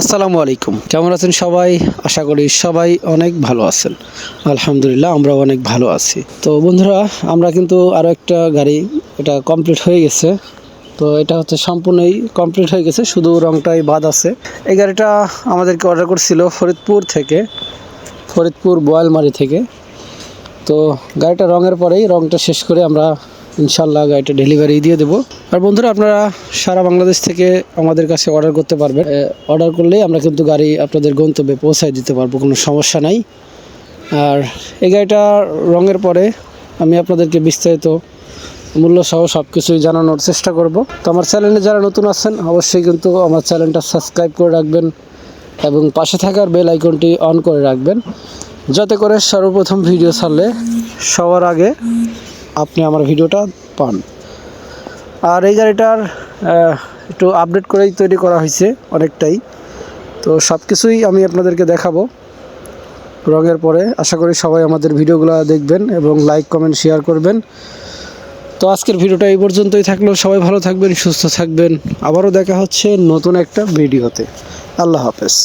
আসসালামু আলাইকুম। কেমন আছেন সবাই? আশা করি সবাই অনেক ভালো আছেন। আলহামদুলিল্লাহ আমরা অনেক ভালো আছি। তো বন্ধুরা, আমরা কিন্তু আরও একটা গাড়ি, এটা কমপ্লিট হয়ে গেছে। তো এটা হচ্ছে সম্পূর্ণই কমপ্লিট হয়ে গেছে, শুধু রংটাই বাদ আছে। এই গাড়িটা আমাদেরকে অর্ডার করছিল ফরিদপুর থেকে, ফরিদপুর বোয়ালমারি থেকে। তো গাড়িটা রঙের পরেই রংটা শেষ করে আমরা ইনশাল্লাহ গাড়িটা ডেলিভারি দিয়ে দেবো। আর বন্ধুরা, আপনারা সারা বাংলাদেশ থেকে আমাদের কাছে অর্ডার করতে পারবেন। অর্ডার করলেই আমরা কিন্তু গাড়ি আপনাদের গন্তব্যে পৌঁছায় দিতে পারব, কোনো সমস্যা নাই। আর এই গাড়িটা রঙের পরে আমি আপনাদেরকে বিস্তারিত মূল্য সহ সব কিছুই জানানোর চেষ্টা করব। তো আমার চ্যানেলে যারা নতুন আছেন, অবশ্যই কিন্তু আমার চ্যানেলটা সাবস্ক্রাইব করে রাখবেন এবং পাশে থাকার বেল আইকনটি অন করে রাখবেন। যাতে করে সর্বপ্রথম ভিডিও ছাড়লে সবার আগে আপনি আমার ভিডিওটা পান। আর এই গাড়িটার একটু আপডেট করেই তৈরি করা হয়েছে অনেকটাই। তো সব কিছুই আমি আপনাদেরকে দেখাবো রঙের পরে। আশা করি সবাই আমাদের ভিডিওগুলো দেখবেন এবং লাইক কমেন্ট শেয়ার করবেন। তো আজকের ভিডিওটা এই পর্যন্তই থাকল। সবাই ভালো থাকবেন, সুস্থ থাকবেন। আবারও দেখা হচ্ছে নতুন একটা ভিডিওতে। আল্লাহ হাফেজ।